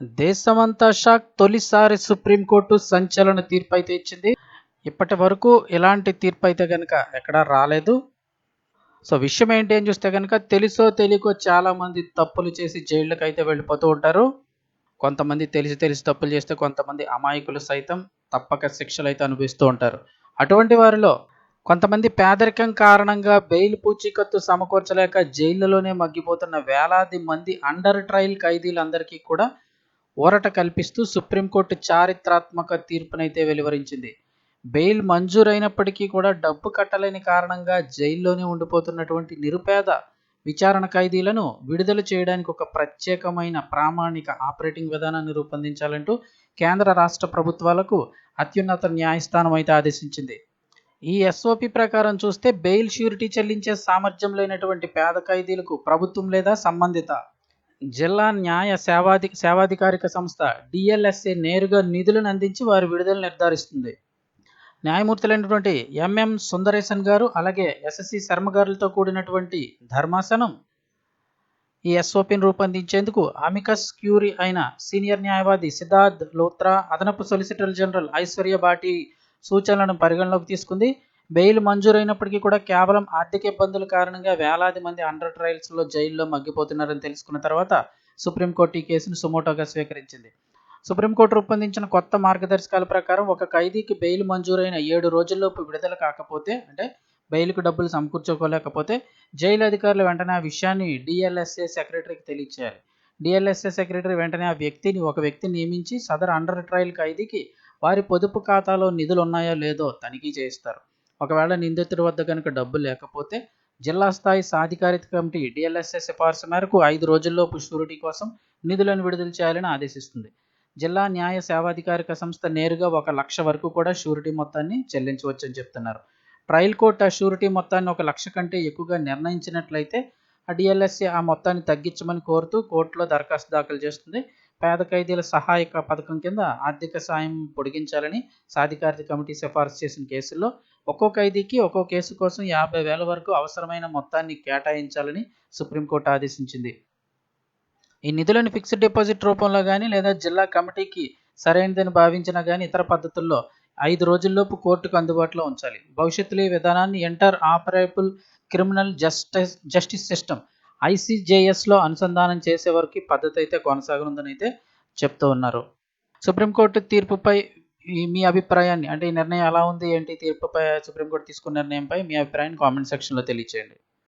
దేశమంతా షాక్ తొలిసారి సుప్రీంకోర్టు సంచలన తీర్పు అయితే ఇచ్చింది. ఇప్పటి వరకు ఎలాంటి తీర్పు అయితే కనుక ఎక్కడా రాలేదు. సో విషయం ఏంటి అని చూస్తే కనుక తెలుసో తెలియకో చాలామంది తప్పులు చేసి జైళ్ళకి అయితే వెళ్ళిపోతూ ఉంటారు. కొంతమంది తెలిసి తెలిసి తప్పులు చేస్తే కొంతమంది అమాయకులు సైతం తప్పక శిక్షలు అయితే అనుభవిస్తూ ఉంటారు. అటువంటి వారిలో కొంతమంది పేదరికం కారణంగా బెయిల్ పూచీకత్తు సమకూర్చలేక జైళ్ళలోనే మగ్గిపోతున్న వేలాది మంది అండర్ ట్రయల్ ఖైదీలందరికీ కూడా ఊరట కల్పిస్తూ సుప్రీంకోర్టు చారిత్రాత్మక తీర్పునైతే వెలువరించింది. బెయిల్ మంజూరైనప్పటికీ కూడా డబ్బు కట్టలేని కారణంగా జైల్లోనే ఉండిపోతున్నటువంటి నిరుపేద విచారణ ఖైదీలను విడుదల చేయడానికి ఒక ప్రత్యేకమైన ప్రామాణిక ఆపరేటింగ్ విధానాన్ని రూపొందించాలంటూ కేంద్ర రాష్ట్ర ప్రభుత్వాలకు అత్యున్నత న్యాయస్థానం అయితే ఆదేశించింది. ఈ ఎస్ఓపి ప్రకారం చూస్తే బెయిల్ ష్యూరిటీ చెల్లించే సామర్థ్యం లేనటువంటి పేద ఖైదీలకు ప్రభుత్వం లేదా సంబంధిత జిల్లా న్యాయ సేవాధి సేవాధికారిక సంస్థ డిఎల్ఎస్ఏ నేరుగా నిధులను అందించి వారి విడుదల నిర్ధారిస్తుంది. న్యాయమూర్తులైనటువంటి ఎంఎం సుందరేశన్ గారు అలాగే ఎస్ఎస్సి శర్మ గారులతో కూడినటువంటి ధర్మాసనం ఈ ఎస్ఓపిని రూపొందించేందుకు అమికస్ క్యూరీ అయిన సీనియర్ న్యాయవాది సిద్ధార్థ్ లోత్రా అదనపు సొలిసిటర్ జనరల్ ఐశ్వర్య బాటి సూచనలను పరిగణలోకి తీసుకుంది. బెయిల్ మంజూరైనప్పటికీ కూడా కేవలం ఆర్థిక ఇబ్బందుల కారణంగా వేలాది మంది అండర్ ట్రయల్స్లో జైల్లో మగ్గిపోతున్నారని తెలుసుకున్న తర్వాత సుప్రీంకోర్టు ఈ కేసును సుమోటోగా స్వీకరించింది. సుప్రీంకోర్టు రూపొందించిన కొత్త మార్గదర్శకాల ప్రకారం ఒక ఖైదీకి బెయిల్ మంజూరైన ఏడు రోజుల్లోపు విడుదల కాకపోతే అంటే బెయిల్కు డబ్బులు సమకూర్చుకోలేకపోతే జైలు అధికారులు వెంటనే ఆ విషయాన్ని డిఎల్ఎస్ఏ సెక్రటరీకి తెలియచేయాలి. డిఎల్ఎస్ఏ సెక్రటరీ వెంటనే ఆ వ్యక్తిని ఒక వ్యక్తిని నియమించి సదర్ అండర్ ట్రయల్ ఖైదీకి వారి పొదుపు ఖాతాలో నిధులు ఉన్నాయో లేదో తనిఖీ చేయిస్తారు. ఒకవేళ నిందితుడి వద్ద కనుక డబ్బు లేకపోతే జిల్లా స్థాయి సాధికారిత కమిటీ డిఎల్ఎస్ఏ సిఫార్సు మేరకు ఐదు రోజుల్లోపు షూరిటీ కోసం నిధులను విడుదల చేయాలని ఆదేశిస్తుంది. జిల్లా న్యాయ సేవాధికారిక సంస్థ నేరుగా ఒక లక్ష వరకు కూడా షూరిటీ మొత్తాన్ని చెల్లించవచ్చని చెప్తున్నారు. ట్రయల్ కోర్టు ఆ షూరిటీ మొత్తాన్ని ఒక లక్ష కంటే ఎక్కువగా నిర్ణయించినట్లయితే ఆ డిఎల్ఎస్ఏ ఆ మొత్తాన్ని తగ్గించమని కోరుతూ కోర్టులో దరఖాస్తు దాఖలు చేస్తుంది. పేద ఖైదీల సహాయక పథకం కింద ఆర్థిక సాయం పొడిగించాలని సాధికారిత కమిటీ సిఫార్సు చేసిన కేసుల్లో ఒక్కో ఖైదీకి ఒక్కో కేసు కోసం యాభై వేల వరకు అవసరమైన మొత్తాన్ని కేటాయించాలని సుప్రీంకోర్టు ఆదేశించింది. ఈ నిధులను ఫిక్స్డ్ డిపాజిట్ రూపంలో కానీ లేదా జిల్లా కమిటీకి సరైనదని భావించినా కానీ ఇతర పద్ధతుల్లో ఐదు రోజుల్లోపు కోర్టుకు అందుబాటులో ఉంచాలి. భవిష్యత్తులో ఈ విధానాన్ని interoperable criminal justice justice system ఐసీజేఎస్లో అనుసంధానం చేసే వరకు పద్ధతి అయితే కొనసాగనుందని అయితే చెప్తూ ఉన్నారు. సుప్రీంకోర్టు తీర్పుపై మీ అభిప్రాయాన్ని అంటే ఈ నిర్ణయం ఎలా ఉంది ఏంటి తీర్పుపై సుప్రీంకోర్టు తీసుకున్న నిర్ణయంపై మీ అభిప్రాయాన్ని కామెంట్ సెక్షన్లో తెలియచేయండి.